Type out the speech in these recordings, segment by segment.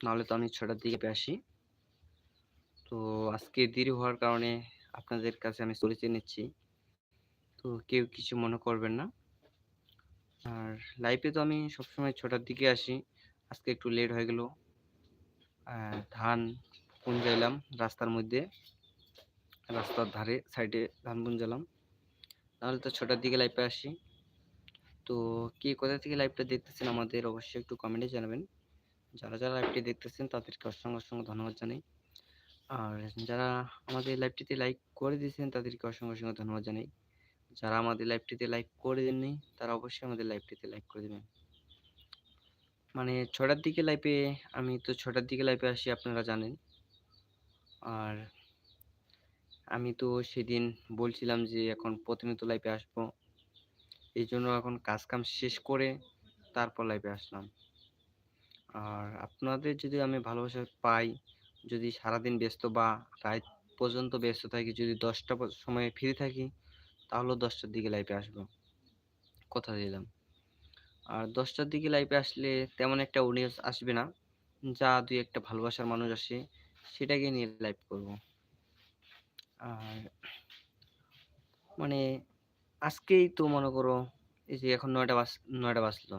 নাহলে তো আমি ছটার দিকে আসি। তো আজকে দেরি হওয়ার কারণে আপনাদের কাছে আমি পরিচয় নিচ্ছি তো কেউ কিছু মনে করবেন না। আর লাইফে তো আমি সবসময় ছটার দিকে আসি। আজকে একটু লেট হয়ে গেল। ধান পুঞ্জাইলাম রাস্তার মধ্যে। রাস্তার ধারে সাইডে ধান পুঞ্জালাম। নাহলে তো ছটার দিকে লাইফে আসি। তো কে কোথা থেকে লাইভটা দেখতেছেন আমাদের অবশ্যই একটু কমেন্টে জানাবেন। যারা যারা লাইভটি দেখতেছেন তাদেরকে অসংখ্য অসংখ্য ধন্যবাদ জানাই। আর যারা আমাদের লাইভটিতে লাইক করে দিয়েছেন তাদেরকে অসংখ্য অসংখ্য ধন্যবাদ জানাই। যারা আমাদের লাইভটিতে লাইক করে দেননি, তারা অবশ্যই আমাদের লাইভটিতে লাইক করে দেবেন। মানে ছটার দিকে লাইভে আমি তো ছটার দিকে লাইভে আসি, আপনারা জানেন। আর আমি তো সেদিন বলছিলাম যে এখন প্রতিনিয়ত লাইভে আসব। এই জন্য এখন কাজ কাম শেষ করে তারপর লাইভে আসলাম। আর আপনাদের যদি আমি ভালোবাসা পাই, যদি সারাদিন ব্যস্ত বা রাত পর্যন্ত ব্যস্ত থাকি, যদি দশটা সময় ফ্রি থাকি তাহলেও দশটার দিকে লাইভে আসব। কথা দিলাম। আর দশটার দিকে লাইভে আসলে তেমন একটা অডিয়েন্স আসবে না, যা দুই একটা ভালোবাসার মানুষ আসে, সেটাকে নিয়ে লাইভ করব। আর মানে আজকেই তো মনে করো, এই যে এখন নয়টা বাজ, নয়টা বাজলো।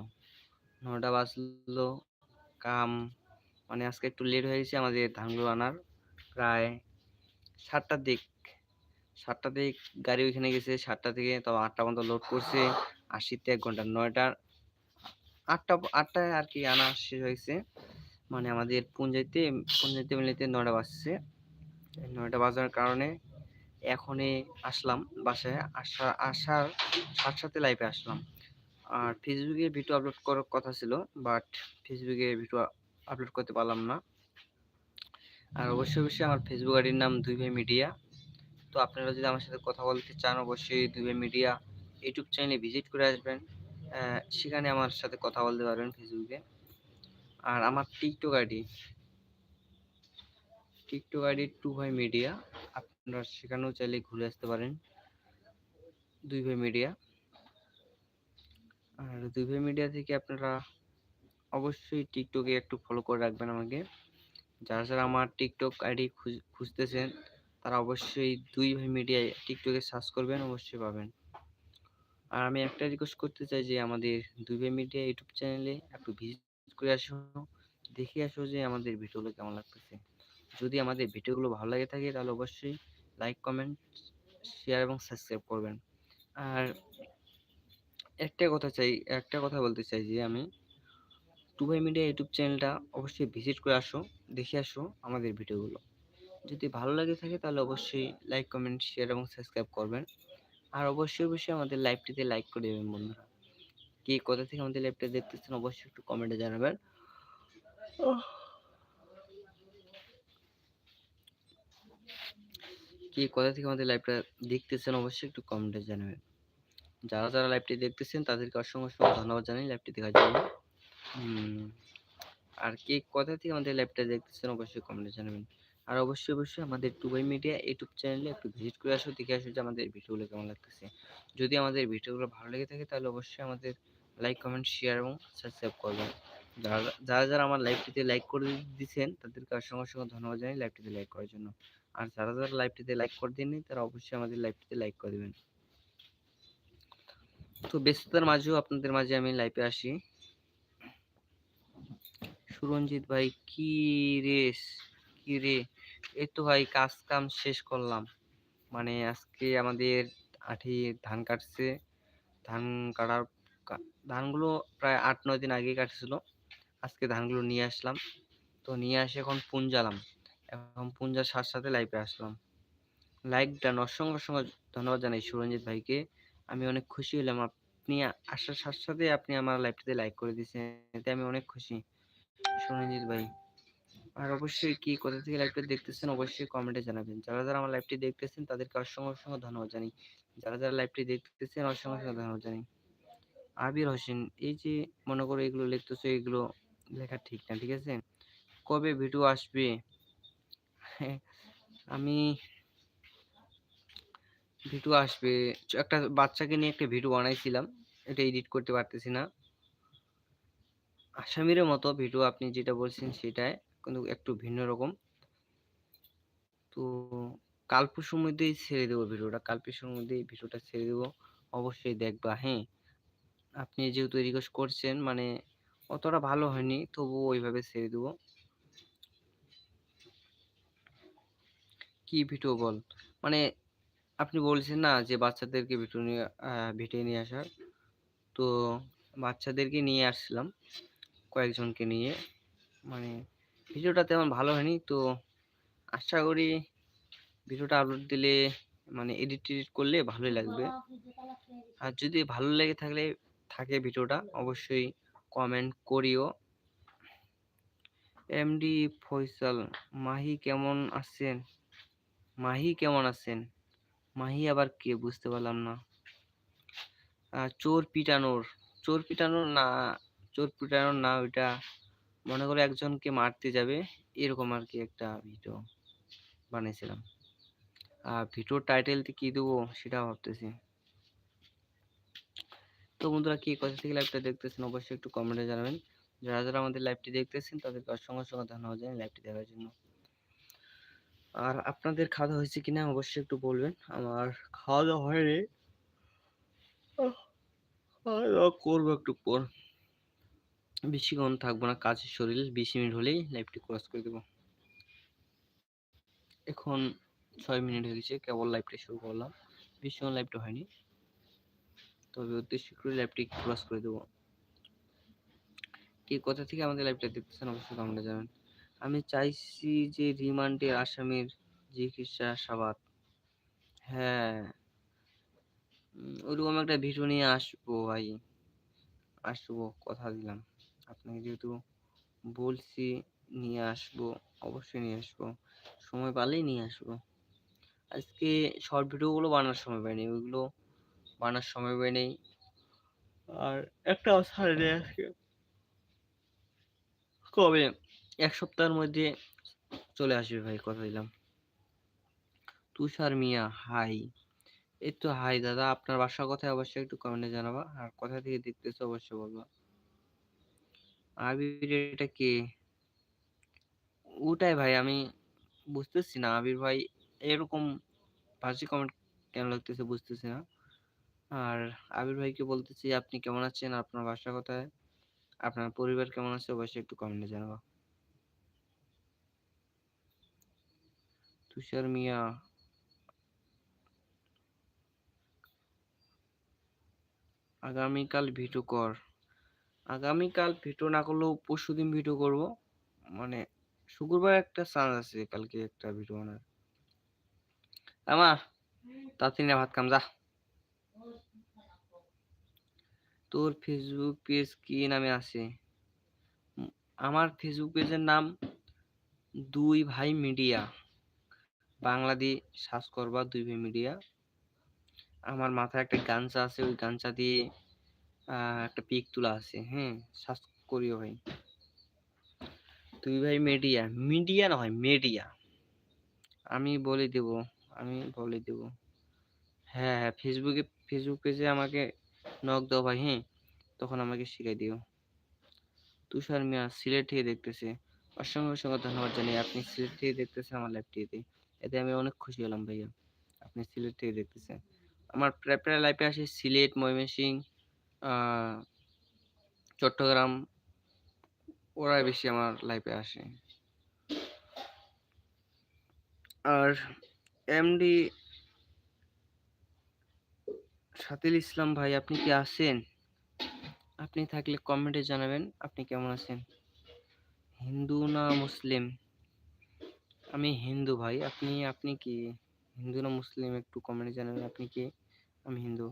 নয়টা বাজলো কাম মানে আজকে একটু লেট হয়ে গেছে আমাদের ধানগুলো আনার। প্রায় সাতটার দিক সাতটা দিক গাড়ি ওইখানে গেছে, সাতটা থেকে তো আটটা পর্যন্ত লোড করছে। আশিতে এক ঘণ্টা নয়টার আটটা আটটায় আর কি আনা শেষ হয়েছে মানে আমাদের পুঞ্জাইতে পুঞ্জাইতে মিলিতে নয়টা বাজছে। নয়টা বাজার কারণে এখনই আসলাম বাসায় আসা আসার সাথে সাথে লাইফে আসলাম। আর ফেসবুকে ভিডিও আপলোড করার কথা ছিল বাট ফেসবুকে ভিডিও আপলোড করতে পারলাম না। আর অবশ্যই অবশ্যই আমার ফেসবুক আইডির নাম দুই ভাই মিডিয়া তো আপনারা যদি আমার সাথে কথা বলতে চান, অবশ্যই দুই ভাই মিডিয়া ইউটিউব চ্যানেলে ভিজিট করে আসবেন। সেখানে আমার সাথে কথা বলতে পারবেন ফেসবুকে আর আমার TikTok ID TikTok ID two ভাই মিডিয়া আপনারা সেখানেও চাইলে ঘুরে আসতে পারেন। দুই ভাই মিডিয়া আর দুই ভাই মিডিয়া থেকে আপনারা অবশ্যই টিকটকে একটু ফলো করে রাখবেন আমাকে। যারা যারা আমার টিকটক আইডি খুঁজতেছেন, তারা অবশ্যই দুই ভাই মিডিয়ায় টিকটকে সার্চ করবেন, অবশ্যই পাবেন। আর আমি একটা রিকোয়েস্ট করতে চাই যে আমাদের দুই ভাই মিডিয়া ইউটিউব চ্যানেলে একটু ভিজিট করে আসো, দেখে আসো যে আমাদের ভিডিওগুলো কেমন লাগতেছে। যদি আমাদের ভিডিওগুলো ভালো লাগে থাকে, তাহলে অবশ্যই লাইক কমেন্ট শেয়ার এবং সাবস্ক্রাইব করবেন। আর একটা কথা চাই, একটা কথা বলতে চাই যে আমি টুবাই মিডিয়া ইউটিউব চ্যানেলটা অবশ্যই ভিজিট করে আসো, দেখে আসো আমাদের ভিডিওগুলো যদি ভালো লাগে থাকে তাহলে অবশ্যই লাইক কমেন্ট শেয়ার এবং সাবস্ক্রাইব করবেন। আর অবশ্যই অবশ্যই আমাদের লাইভটিতে লাইক করে দেবেন বন্ধুরা। কে কোথা থেকে আমাদের লাইভটা দেখতেছেন অবশ্যই একটু কমেন্টে জানাবেন। কে কোথা থেকে আমাদের লাইভটা দেখতেছেন অবশ্যই একটু কমেন্টে জানাবেন। যারা যারা লাইভটি দেখতেছেন, তাদেরকে অসংখ্য অসংখ্য ধন্যবাদ জানাই লাইভটি দেখার জন্য। আর কে কোথা থেকে আমাদের লাইভটা দেখতেছেন, অবশ্যই কমেন্টে জানাবেন। আর অবশ্যই অবশ্যই আমাদের টুবাই মিডিয়া ইউটিউব চ্যানেলে একটু ভিজিট করে আসো, দেখে আসো যে আমাদের ভিডিওগুলো কেমন লাগতেছে। যদি আমাদের ভিডিওগুলো ভালো লেগে থাকে, তাহলে অবশ্যই আমাদের লাইক কমেন্ট শেয়ার এবং সাবস্ক্রাইব করবেন। যারা যারা যারা আমার লাইভটিতে লাইক করে দিচ্ছেন তাদেরকে অসংখ্য অসংখ্য ধন্যবাদ জানাই লাইভটিতে লাইক করার জন্য। আর যারা যারা লাইভটিতে লাইক করে দেননি, তারা অবশ্যই আমাদের লাইভটিতে লাইক করে দেবেন। তো ব্যস্ততার মাঝেও আপনাদের মাঝে আমি লাইভে আসি। সুরঞ্জিত ভাই, কি রে কি রে? এই তো ভাই কাজ কাম শেষ করলাম। মানে আজকে আমাদের আঠি ধান কাটছে। ধান কাটার ধানগুলো প্রায় আট নয় দিন আগে কাটছিল। আজকে ধানগুলো নিয়ে আসলাম। তো নিয়ে আসে এখন পুঞ্জালাম এখন পুঞ্জার সাথে সাথে লাইভে আসলাম। লাইক ডান অসংখ্য অসংখ্য ধন্যবাদ জানাই সুরঞ্জিত ভাইকে। আমি অনেক খুশি হলাম। আপনি আসার সাথে সাথে আপনি আমার লাইভটিতে লাইক করে দিয়েছেন। এতে আমি অনেক খুশি। সুরঞ্জিত ভাই, আর অবশ্যই কি কোথা থেকে লাইভটা দেখতেছেন অবশ্যই কমেন্টে জানাবেন। যারা যারা আমার লাইভটি দেখতেছেন, তাদেরকে অসংখ্য অসংখ্য ধন্যবাদ জানাই। যারা যারা লাইভটি দেখতেছেন, অসংখ্য অসংখ্য ধন্যবাদ জানাই। আবির হোসেন, এই যে মনে করো এগুলো লিখতেছো, এগুলো লেখা ঠিক না, ঠিক আছে? কবে ভিডিও আসবে? আমি ভিডিও আসবে। একটা বাচ্চাকে নিয়ে একটা ভিডিও বানাইছিলাম। এটা এডিট করতে পারতেছি না। আসামির মতো ভিডিও আপনি যেটা বলছেন সেটাই, কিন্তু একটু ভিন্ন রকম। তো কাল মধ্যেই ছেড়ে দেবো ভিডিওটা। কাল মধ্যেই ভিডিওটা ছেড়ে দেবো। অবশ্যই দেখবা হ্যাঁ? আপনি যেহেতু রিকোয়েস্ট করছেন মানে অতটা ভালো হয়নি, তবুও ওইভাবে ছেড়ে দেবো। কি ভিডিও বল? মানে আপনি বলছেন না যে, বাচ্চাদেরকে ভিডিও নিয়ে ভিডিও নিয়ে আসার। তো বাচ্চাদেরকে নিয়ে আসছিলাম কয়েকজনকে নিয়ে। মানে ভিডিওটা তেমন ভালো হয়নি। তো আশা করি ভিডিওটা আপলোড দিলে মানে এডিট টেডিট করলে ভালোই লাগবে। আর যদি ভালো লেগে থাকলে, থাকে ভিডিওটা, অবশ্যই কমেন্ট করিও। এমডি ফয়সাল, মাহি কেমন আছেন? মাহি কেমন আছেন? মাহি আবার কে বুঝতে পারলাম না। চোর পিটানোর চোর পিটানোর না, চোর পিটানোর না ওইটা মনে করো একজনকে মারতে যাবে, এরকম আর কি একটা ভিডিও বানিয়েছিলাম। আর ভিডিওর টাইটেলটি কি দেবো সেটা ভাবতেছি। তো বন্ধুরা কি কথা থেকে লাইভটা দেখতেছেন অবশ্যই একটু কমেন্টে জানাবেন। যারা যারা আমাদের লাইভটি দেখতেছেন তাদেরকে অসংখ্য অসংখ্য ধন্যবাদ জানাই লাইভটি দেখার জন্য। আর আপনাদের খাওয়া দাওয়া হয়েছে কিনা অবশ্যই একটু বলবেন। আমার খাওয়া দাওয়া হয়নি। খাওয়া দাওয়া করব একটু পর। বেশিক্ষণ থাকব না কাজের শরীর, বিশ মিনিট হলেই লাইভটি ক্রস করে দেবো। এখন ছয় মিনিট হয়ে গেছে, কেবল লাইভটি শুরু করলাম। বেশিক্ষণ লাইভটা হয়নি। তবে উদ্দেশ্য করে লাইভটি ক্রস করে দেবো। কি কোথা থেকে আমাদের লাইভটা দেখতেছেন অবশ্যই কমেন্টে জানাবেন। আমি চাইছি যে রিমান্ডের আসামির জিজ্ঞাসাবাদ হ্যাঁ। ওরকম একটা ভিডিও নিয়ে আসব ভাই। আসব, কথা দিলাম। আপনাকে যেহেতু বলছি, নিয়ে আসব, অবশ্যই নিয়ে আসব। সময় পালেই নিয়ে আসব। আজকে শর্ট ভিডিওগুলো বানানোর সময় পাইনি, ওইগুলো বানার সময় পাই নেই আর একটা ছাড়ে আজকে। কবে? এক সপ্তাহের মধ্যে চলে আসবে ভাই, কথা দিলাম। তুষার মিয়া হাই এই তো হাই দাদা, আপনার বাসার কথা অবশ্যই একটু কমেন্টে জানাবা, আর কোথা থেকে দেখতেছো অবশ্যই বলবা। আবির এটা কে? ওটাই ভাই, আমি বুঝতেছি না, আবির ভাই এরকম বাজে কমেন্ট কেন লাগতেছে বুঝতেছি না। আর আবির ভাইকে বলতেছি, আপনি কেমন আছেন? আপনার বাসা কোথায়, আপনার পরিবার কেমন আছে? অবশ্যই একটু কমেন্টে জানাবা। তুষার মিয়া আগামীকাল ভিডিও কর। আগামীকাল ভিডিও না করলেও পরশু দিন ভিডিও করব। মানে শুক্রবার একটা চান্স আছে, কালকে একটা ভিডিও বানার। আমা তাড়াতাড়ি ভাত খাম, যা। তোর ফেসবুক পেজ কি নামে আছে? আমার ফেসবুক পেজের নাম দুই ভাই মিডিয়া বাংলাদেশ সার্চ করবা দুই ভাই মিডিয়া। আমার মাথায় একটা গাঞ্চা আছে, ওই গাঞ্চা দিয়ে একটা পিক তোলা আছে হ্যাঁ সার্চ করিও ভাই। দুই ভাই মিডিয়া মিডিয়া না হয় মিডিয়া। আমি বলে দেব, আমি বলে দেব। হ্যাঁ হ্যাঁ ফেসবুকে, ফেসবুক পেজে আমাকে নক দাও ভাই হ্যাঁ তখন আমাকে শিখাই দিও। তুষার মিয়া সিলেট থেকে দেখতেছে। অসংখ্য অসংখ্য ধন্যবাদ জানি আপনি সিলেট থেকে দেখতেছেন আমার লাইভটিতে এতে আমি অনেক খুশি হলাম, ভাইয়া। আপনি সিলেট থেকে দেখতেছেন। আমার প্রায় প্রায় লাইফে আসে সিলেট, ময়মনসিং চট্টগ্রাম, ওরাই বেশি আমার লাইফে আসে। আর এমডি সাতিল ইসলাম ভাই, আপনি কি আছেন? আপনি থাকলে কমেন্টে জানাবেন, আপনি কেমন আছেন? হিন্দু না মুসলিম? আমি হিন্দু ভাই। আপনি আপনি কি হিন্দু না মুসলিম? একটু কমেন্টে জানাবেন, আপনি কি? আমি হিন্দু।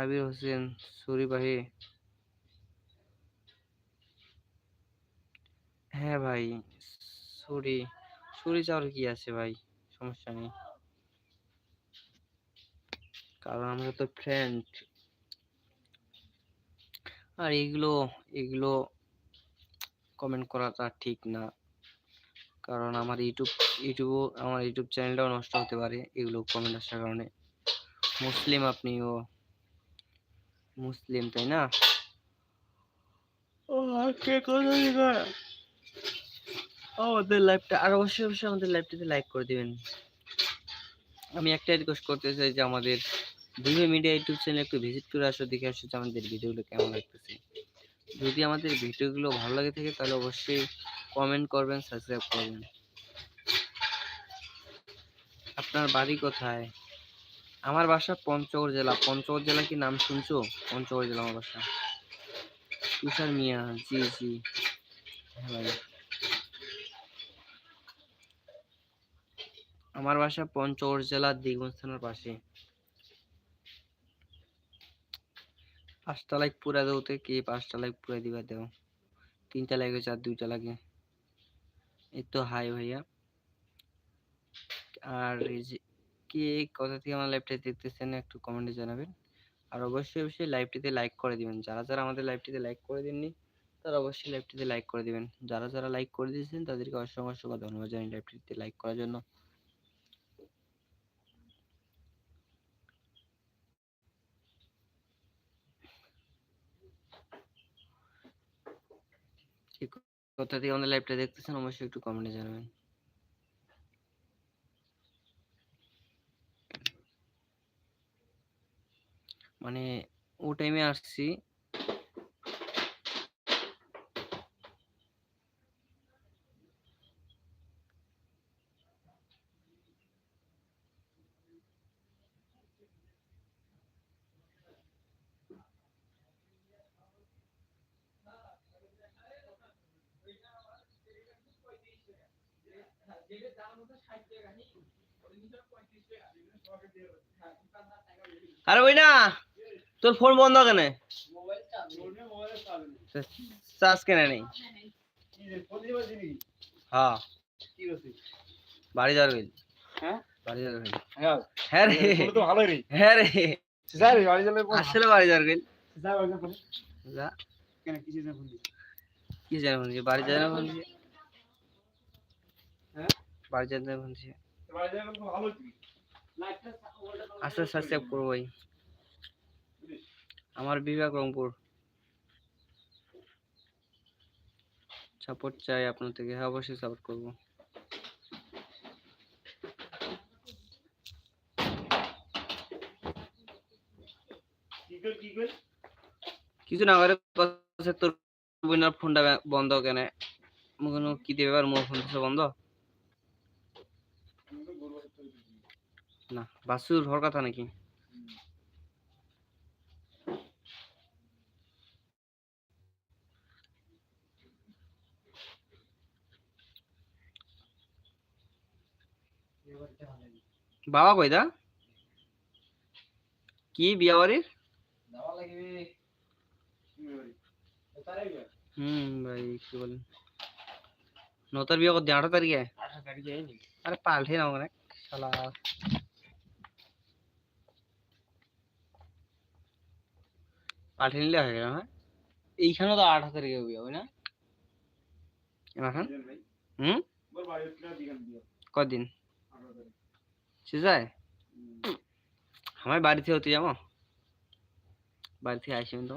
আবির হোসেন সরি ভাই হ্যাঁ ভাই, সরি সরি চাওয়ার কি আছে ভাই? সমস্যা নেই। কারণ আমরা তো ফ্রেন্ড আর এগুলো এগুলো কমেন্ট করাটা ঠিক না। কারণ আমার ইউটিউব ইউটিউব আমার ইউটিউব চ্যানেলটাও নষ্ট হতে পারে, এগুলো কমেন্ট আসার কারণে। মুসলিম আপনিও মুসলিম, তাই না? আমাদের লাইভটা আর অবশ্যই অবশ্যই আমাদের লাইভটাতে লাইক করে দিবেন। আমি একটা রিকোয়েস্ট করতে চাই যে আমাদের দিবে মিডিয়া ইউটিউব চ্যানেল একটু ভিজিট করে আসো, দেখে আসো যে আমাদের ভিডিওগুলো কেমন লাগতেছে। যদি আমাদের ভিডিওগুলো ভালো লাগে থাকে, তাহলে অবশ্যই কমেন্ট করবেন সাবস্ক্রাইব করবেন। আপনার বাড়ি কোথায়? আমার বাসা পঞ্চগড় জেলা। পঞ্চগড় জেলা কি নাম শুনছো? পঞ্চগড় জেলা আমার বাসা। তুষার মিয়া, জি জি। হ্যাঁ আমার বাসা পঞ্চগড় জেলার দ্বিগুণ থানার পাশে। পাঁচটা লাইক পুরা দেওতে কি পাঁচটা লাইক পুরা দিবা দেও? তিনটা হয়েছে আর দুইটা লাগে। এই তো হাই ভাইয়া। আর এই যে কি কোথা থেকে আমার লাইভটা দেখতেছেন একটু কমেন্টে জানাবেন। আর অবশ্যই অবশ্যই লাইভটিতে লাইক করে দিবেন। যারা যারা আমাদের লাইভটিতে লাইক করে দেননি তারা অবশ্যই লাইভটিতে লাইক করে দিবেন। যারা যারা লাইক করে দিয়েছেন তাদেরকে অসংখ্য অসংখ্য ধন্যবাদ জানাই লাইভটিতে লাইক করার জন্য কে কোথা থেকে আমাদের লাইভটা দেখতেছেন? অবশ্যই একটু কমেন্টে জানাবেন। মানে ও টাইমে আসছি। আরে ওই না তোর ফোন বন্ধ কেন? চার্জ কেন নেই। হ্যাঁ। বাড়ি যাওয়ার গেল বাড়ি যাওয়ার গেল হ্যাঁ। রে। হ্যাঁ রে। আসলে বাড়ি যাওয়ার গেল যা কি জানে ফোন দিয়ে বাড়ি যায় ফোন দিয়ে বাড়ি যায় ফোন দিয়ে আস্তে আস্তে সাবস্ক্রাইব করব ভাই। আমার বিভাগ রংপুর। সাপোর্ট চাই আপনার থেকে হ্যাঁ অবশ্যই সাপোর্ট করব। কিছু না করে তোর ফোনটা বন্ধ কেন? কি দেবে আর মোর ফোন বন্ধ। না বাসুর হওয়ার কথা নাকি? বাবা কইদা কি বিয়া বাড়ির? হুম ভাই কি বলেন? নতার বিয়ে করতে আঠারো তারিখে? আরে পাল্টে নাও মানে শালা। পাল্টে নিলে হয়ে গেল হ্যাঁ? এইখানেও তো আট হাজার বিয়ে হবে না? এখন হুম? কদিন? হয় আমার বাড়ি থেকে হতে যাব? বাড়ি থেকে আসি তো।